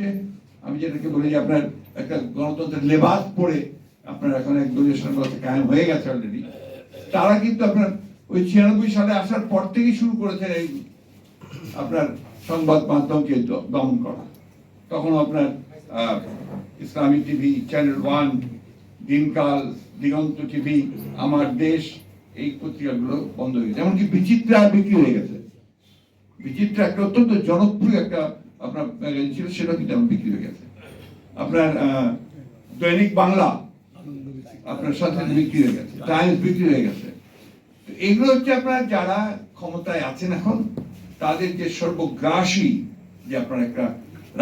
হচ্ছে, আমি যেটাকে বলি যে আপনার একটা গণতন্ত্রের লেবাস পরে আপনার এখন এক দলীয় সংবাদ কায়েম হয়ে গেছে অলরেডি তারা কিন্তু আপনার ওই ছিয়ানব্বই সালে আসার পর থেকেই শুরু করেছেন এই আপনার সংবাদ মাধ্যমকে দমন করা। তখন আপনার ইসলামিক টিভি, চ্যানেল ওয়ান, দিনকাল, দিগন্ত টিভি, আমার দেশ, এই পত্রিকাগুলো বন্ধ হয়ে গেছে। এমনকি বিচিত্রা বিক্রি হয়ে গেছে। বিচিত্রা একটা অত্যন্ত জনপ্রিয় একটা আপনার ম্যাগাজিন ছিল সেটা কিন্তু এখন বিক্রি হয়ে গেছে। আপনার দৈনিক বাংলা আপনার সাথে বিক্রি হয়ে গেছে, টাইমস বিক্রি হয়ে গেছে। এগুলো হচ্ছে আপনার যারা ক্ষমতায় আছেন এখন, তাদের যে সর্বগ্রাসী যে আপনার একটা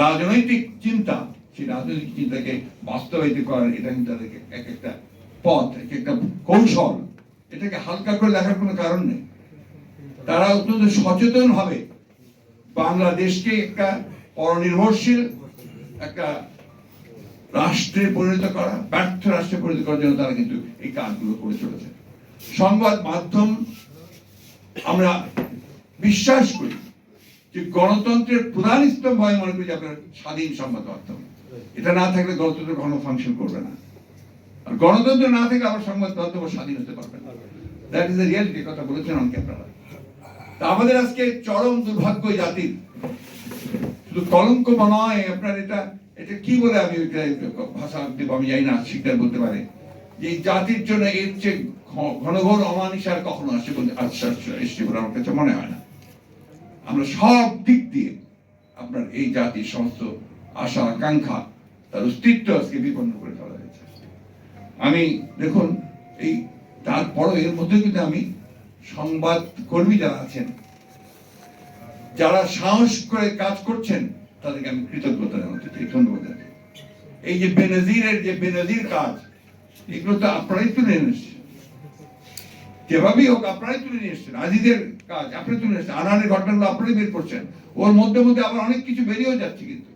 রাজনৈতিক চিন্তা, সেই রাজনৈতিক চিন্তাকে বাস্তবায়িত করার এটা কিন্তু তাদেরকে এক একটা পথ, এক একটা কৌশল। এটাকে হালকা করে দেখার কোনো কারণ নেই। তারা অত্যন্ত সচেতন ভাবে বাংলাদেশকে একটা পরনির্ভরশীল, একটা রাষ্ট্রে পরিণত করা, ব্যর্থ রাষ্ট্রে পরিণত করার জন্য তারা কিন্তু এই কাজগুলো করে চলেছে। সংবাদ মাধ্যম আমরা বিশ্বাস করি যে গণতন্ত্রের প্রধান স্তম্ভ আমি মনে করি যে আপনার স্বাধীন সংবাদ মাধ্যম। এটা না থাকলে গণতন্ত্র কখনো ফাংশন করবে না। আর গণতন্ত্র না থাকলে আবার সংবাদ মাধ্যম স্বাধীন হতে পারবে না। দ্যাট ইজ দ্য রিয়ালিটি কথা বলেছেন অনেকে আপনারা। আমাদের আজকে চরম দুর্ভাগ্য জাতির। শুধু কলঙ্ক নয়, আপনার এটা এটা কি বলে আমি ভাষা আমি জানি না, শিকদার বলতে পারে। যে জাতির জন্য এর চেয়ে ঘ- ঘন ঘন অমানিসার কখনো আসে বলে এসছে বলে আমার কাছে মনে হয় না। আমরা সব দিক দিয়ে আপনার এই জাতির সমস্ত আশা, আকাঙ্ক্ষা, তার অস্তিত্ব আজকে বিপন্ন করে ফেলা হয়েছে। আমি, দেখুন, এই তারপরও এর মধ্যে কিন্তু আমি সংবাদ কর্মী যারা আছেন যারা সাহস করে কাজ করছেন তাদেরকে আমি কৃতজ্ঞতা জানাতে চাই ধন্যবাদ এই যে বেনজিরের যে বেনজির কাজ এগুলো তো আপনারাই তুলে এনেছেন যেভাবেই হোক আপনারাই তুলে নিয়ে এসছেন। আজিদের কাজ আপনি তুলে এসছেন। আনানের ঘটনাগুলো আপনারাই বের করছেন। ওর মধ্যে মধ্যে আবার অনেক কিছু বেরিয়েও যাচ্ছে কিন্তু।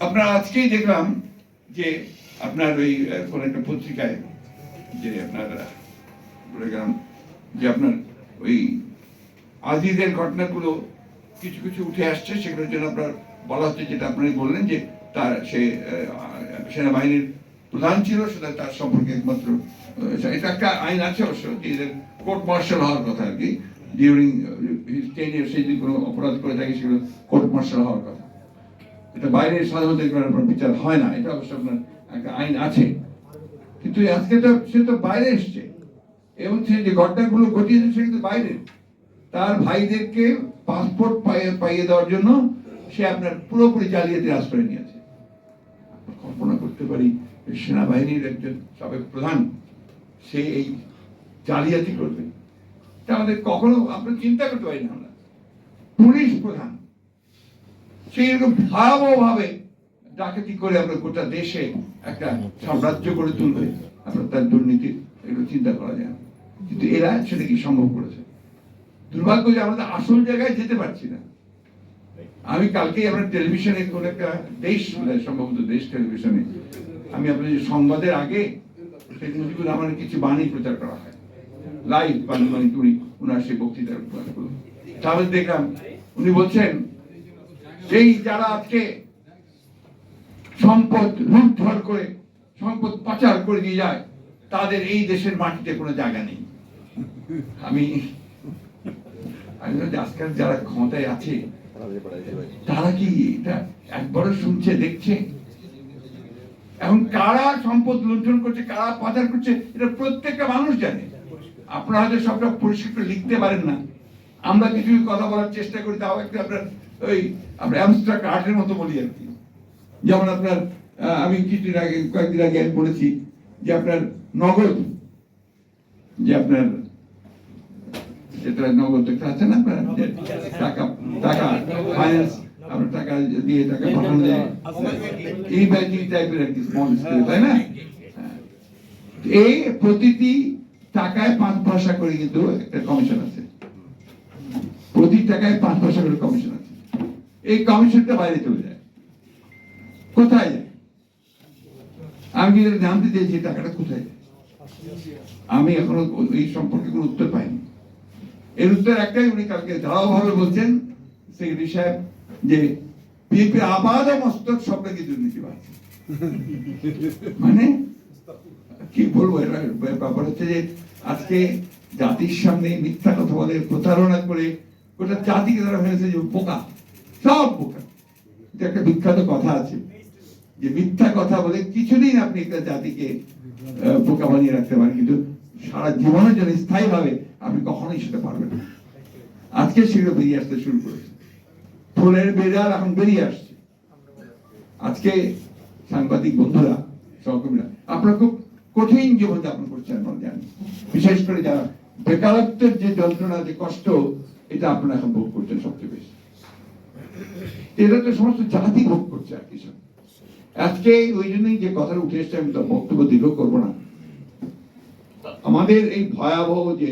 আপনার আজকেই দেখলাম যে আপনার ওই কোন একটা পত্রিকায় যে আপনার আহ, বলে গেলাম যে আপনার ওই আজিদের ঘটনাগুলো কিছু কিছু উঠে আসছে সেগুলোর জন্য আপনার বলা হচ্ছে যেটা আপনি বললেন যে তার সে সেনাবাহিনীর প্রধান ছিল সেটা তার সম্পর্কে একমাত্র এটা একটা আইন আছে অবশ্য যে কোর্ট মার্শাল হওয়ার কথা আর কি ডিউরিং টেন ইয়ার যদি কোনো অপরাধ করে থাকে সেগুলো কোর্ট মার্শাল হওয়ার কথা। এটা বাইরে সাধারণত বিচার হয় না এটা অবশ্য আপনার একটা আইন আছে। কিন্তু আজকে তো সে তো বাইরে এসছে। এবং সে যে ঘটনাগুলো ঘটিয়েছে, সে কিন্তু বাইরে। তার ভাইদেরকে পাসপোর্ট পাইয়ে দেওয়ার জন্য সে আপনার পুরোপুরি জালিয়াতি আশ্রয় নিয়েছে। কল্পনা করতে পারি সেনাবাহিনীর একজন সাবেক প্রধান, সে এই জালিয়াতি করবে। তা আমাদের কখনো আমরা চিন্তা করতে পারি না আমরা। পুলিশ প্রধান সেই এরকম ভয়াবহ ভাবে ডাকাতি করে আমরা গোটা দেশে একটা সাম্রাজ্য করে তুলবে? আমরা তার দুর্নীতি এগুলো চিন্তা করা যায় কিন্তু এরা সেটা কি সম্ভব করেছে? দুর্ভাগ্য যে আমরা আসল জায়গায় যেতে পারছি না। আমি কালকেই আমরা টেলিভিশনে কোন একটা দেশ বোধহয় সম্ভবত দেশ টেলিভিশনে, আমি আপনাদের সংবাদের আগে শেখ মুজিবুর কিছু বাণী প্রচার করা হয়। লাইভ বাণী বাণী উনি ওনার সেই বক্তৃতার। তাহলে দেখলাম, উনি বলছেন এই যারা আজকে সম্পদ লুণ্ঠন করে, সম্পদ পাচার করে দিয়ে যায়, তাদের এই দেশের মাটিতে কোনো জায়গা নেই। আমি আমি আজকাল যারা ক্ষমতায় আছে, তারা কি এটা একবারও শুনছে, দেখছে? এখন কারা সম্পদ লুণ্ঠন করছে, কারা পাচার করছে, এটা প্রত্যেকটা মানুষ জানে। আপনারা হয়তো সবটা পরিষ্কার করে লিখতে পারেন না। আমরা কিছু কথা বলার চেষ্টা করি, তাও একটু আপনার ওই, আমরা অ্যাবস্ট্রাক্ট আর্টের মতো বলি আর কি। যেমন আপনার আমি কিছুদিন আগে, কয়েকদিন আগে আমি বলেছি যে আপনার নগদ, যে আপনার, যেটা নগদ একটা আছে না আপনার টাকা টাকা ফাইন্যান্স আপনার টাকা দিয়ে টাকা পাঠানো যায়। এই ব্যাংকিং টাইপের কি স্মল তাই না? হ্যাঁ। এই প্রতিটি টাকায় পাঁচ পয়সা করে কিন্তু একটা কমিশন আছে। প্রতি টাকায় পাঁচ পয়সা করে কমিশন আছে। এই কমিশনটা বাইরে চলে যায়। কোথায়? আমি কিন্তু জানতে চেয়েছি টাকাটা কোথায়? আমি এখনও এই সম্পর্কে কোনো উত্তর পাইনি। এর উত্তর একটাই, উনি কালকে ধারাভাবে বলছেন, সেক্রেটারি সাহেব, যে আবাদ মস্তক মানে কি বলব ব্যাপার হচ্ছে যে আজকে জাতির সামনে মিথ্যা কথা বলে, প্রতারণা করে, গোটা জাতিকে যে বোকা, সব বোকা। এটা একটা বিখ্যাত কথা আছে। যে মিথ্যা কথা বলে কিছুদিন আপনি একটা জাতিকে বোকা বানিয়ে রাখতে পারেন, কিন্তু সারা জীবনের জন্য স্থায়ী ভাবে আপনি কখনোই সেটা পারবেন না। আজকে সেগুলো বেরিয়ে আসতে শুরু করেছে। ফুলের বেড়াল এখন বেরিয়ে আসছে। আজকে সাংবাদিক বন্ধুরা, সহকর্মীরা, আপনারা খুব কঠিন জীবনযাপন করছেন আমরা জানি বিশেষ করে যারা বেকারত্বের যে যন্ত্রণা, যে কষ্ট, এটা আপনারা এখন ভোগ করছেন সবচেয়ে বেশি। এটা তো সমস্ত জাতি ভোগ করছে আর কিছু আজকে ওই জন্যই যে কথাটা উঠে এসছে, আমি তো বক্তব্য দীর্ঘ করব না। আমাদের এই ভয়াবহ যে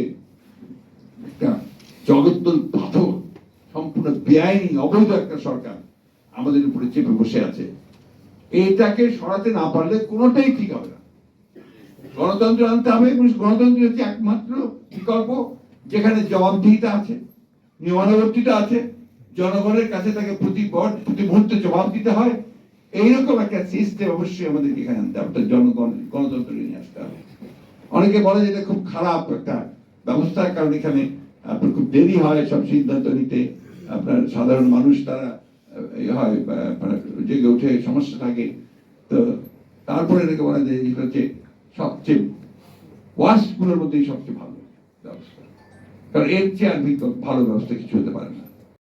একটা জগদ্দল পাথর, সম্পূর্ণ বেআইনি, অবৈধ একটা সরকার আমাদের উপরে চেপে বসে আছে। এটাকে সরাতে না পারলে কোনোটাই ঠিক হবে না। গণতন্ত্র আনতে হবে গণতন্ত্র হচ্ছে একমাত্র বিকল্প, যেখানে জবাবদিহিতা আছে, নিয়মানুবর্তিতা আছে। জনগণের কাছে তাকে প্রতি প্রতি মুহূর্তে জবাব দিতে হয়। এইরকম একটা সিস্টেম অবশ্যই আমাদের এখানে আনতে হবে। জনগণ, গণতন্ত্র নিয়ে আসতে হবে। অনেকে বলে যে এটা খুব খারাপ একটা ব্যবস্থা, কারণ এখানে আপনার খুব দেরি হয় সব সিদ্ধান্ত নিতে। আপনার সাধারণ মানুষ তারা ইয়ে হয় আপনার জেগে উঠে সমস্যা থাকে। তো তারপরে এটাকে বলা যায় এটা হচ্ছে সবচেয়ে ওয়ার্স্টগুলোর মধ্যেই সবচেয়ে ভালো ব্যবস্থা। কারণ এর চেয়ে আর ভালো ব্যবস্থা কিছু হতে পারে না।